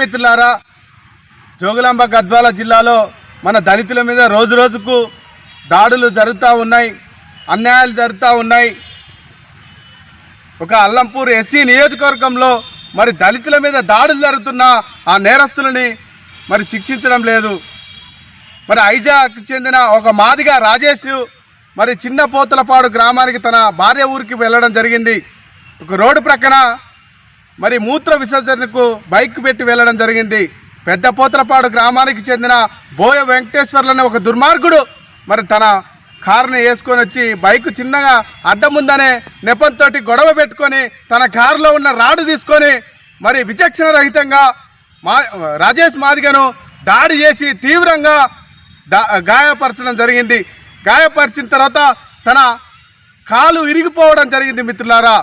మిత్రులారా జోగులాంబ గద్వాల జిల్లాలో మన దళితుల మీద రోజు రోజుకు దాడులు జరుగుతూ ఉన్నాయి అన్యాయాలు జరుగుతూ ఉన్నాయి. ఒక అల్లంపూర్ ఎస్సీ నియోజకవర్గంలో మరి దళితుల మీద దాడులు జరుగుతున్న ఆ నేరస్తులని మరి శిక్షించడం లేదు. మరి ఐజాకు చెందిన ఒక మాదిగా రాజేష్ మరి చిన్న పోతలపాడు గ్రామానికి తన భార్య ఊరికి వెళ్ళడం జరిగింది. ఒక రోడ్డు ప్రక్కన మరి మూత్ర విసర్జనకు బైక్ పెట్టి వెళ్ళడం జరిగింది. పెద్ద పోతలపాడు గ్రామానికి చెందిన బోయ వెంకటేశ్వర్లనే ఒక దుర్మార్గుడు మరి తన కారుని వేసుకొని వచ్చి బైక్ చిన్నగా అడ్డముందనే నెపంతో గొడవ పెట్టుకొని తన కారులో ఉన్న రాడు తీసుకొని మరి విచక్షణ రహితంగా మా రాజేష్ మాదిగను దాడి చేసి తీవ్రంగా గాయపరచడం జరిగింది. గాయపరిచిన తర్వాత తన కాలు ఇరిగిపోవడం జరిగింది మిత్రులారా.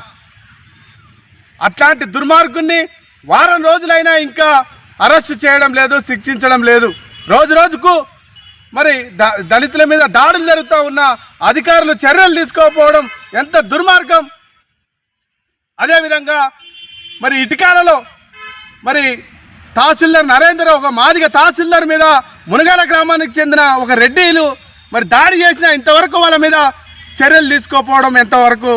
అట్లాంటి దుర్మార్గుణ్ణి వారం రోజులైనా ఇంకా అరెస్టు చేయడం లేదు శిక్షించడం లేదు. రోజు రోజుకు మరి ద- దళితుల మీద దాడులు జరుగుతూ ఉన్న అధికారులు చర్యలు తీసుకోకపోవడం ఎంత దుర్మార్గం. అదేవిధంగా మరి ఇటుకాలలో మరి తహసీల్దార్ నరేంద్ర ఒక మాదిగ తహసీల్దార్ మీద మునగాల గ్రామానికి చెందిన ఒక రెడ్డిలు మరి దాడి చేసిన ఇంతవరకు వాళ్ళ మీద చర్యలు తీసుకోకపోవడం ఎంతవరకు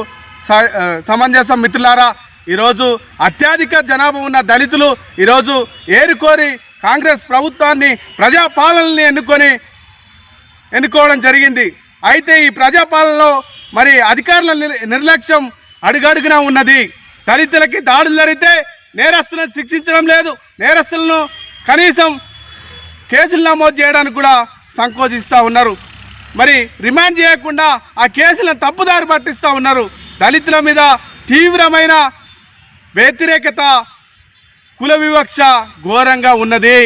సమంజసం మిత్రులారా? ఈరోజు అత్యధిక జనాభా ఉన్న దళితులు ఈరోజు ఏరుకోరి కాంగ్రెస్ ప్రభుత్వాన్ని ప్రజాపాలనని ఎన్నుకొని ఎన్నుకోవడం జరిగింది. అయితే ఈ ప్రజాపాలనలో మరి అధికారుల నిర్- నిర్లక్ష్యం అడుగడుగునా ఉన్నది. దళితులకి దాడులు జరిగితే నేరస్తులను శిక్షించడం లేదు. నేరస్తులను కనీసం కేసులు నమోదు చేయడానికి కూడా సంకోచిస్తూ ఉన్నారు. మరి రిమాండ్ చేయకుండా ఆ కేసులను తప్పుదారి పట్టిస్తూ ఉన్నారు. దళితుల మీద తీవ్రమైన వ్యతిరేకత కుల వివక్ష ఘోరంగా ఉన్నది.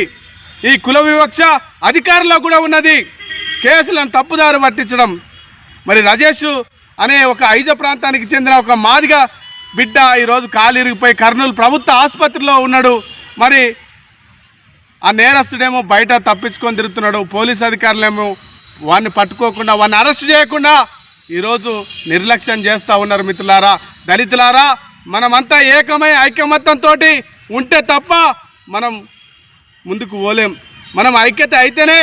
ఈ కుల వివక్ష అధికారుల్లో కూడా ఉన్నది. కేసులను తప్పుదారు పట్టించడం. మరి రాజేష్ అనే ఒక ఐజ ప్రాంతానికి చెందిన ఒక మాదిగ బిడ్డ ఈరోజు కాలిరిగిపోయి కర్నూలు ప్రభుత్వ ఆసుపత్రిలో ఉన్నాడు. మరి ఆ నేరస్తుడేమో బయట తప్పించుకొని తిరుగుతున్నాడు. పోలీస్ అధికారులేమో వాడిని పట్టుకోకుండా వాడిని అరెస్ట్ చేయకుండా ఈరోజు నిర్లక్ష్యం చేస్తూ ఉన్నారు మిత్రులారా దళితులారా. మనమంతా ఏకమై ఐకమత్యంతో ఉంటే తప్ప మనం ముందుకు పోలేం. మనం ఐక్యత అయితేనే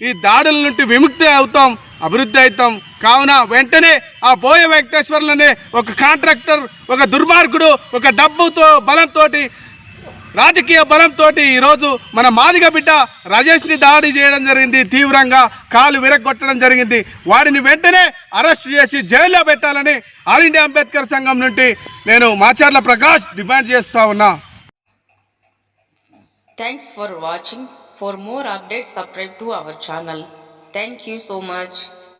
ఈ దాడుల నుండి విముక్తి అవుతాం అభివృద్ధి అవుతాం. కావున వెంటనే ఆ బోయ వెంకటేశ్వర్లనే ఒక కాంట్రాక్టర్ ఒక దుర్మార్గుడు ఒక డబ్బుతో బలంతో రాజకీయ బలంతో ఈరోజు మన మాదిగ బిడ్డ రాజేష్ని దాడి చేయడం జరిగింది. తీవ్రంగా కాలు విరగొట్టడం జరిగింది. వాడిని వెంటనే అరెస్ట్ చేసి జైల్లో పెట్టాలని ఆల్ ఇండియా అంబేద్కర్ సంఘం నుండి నేను మాచర్ల ప్రకాష్ డిమాండ్ చేస్తా ఉన్నా. Thanks for watching for more update subscribe to our channel thank you so much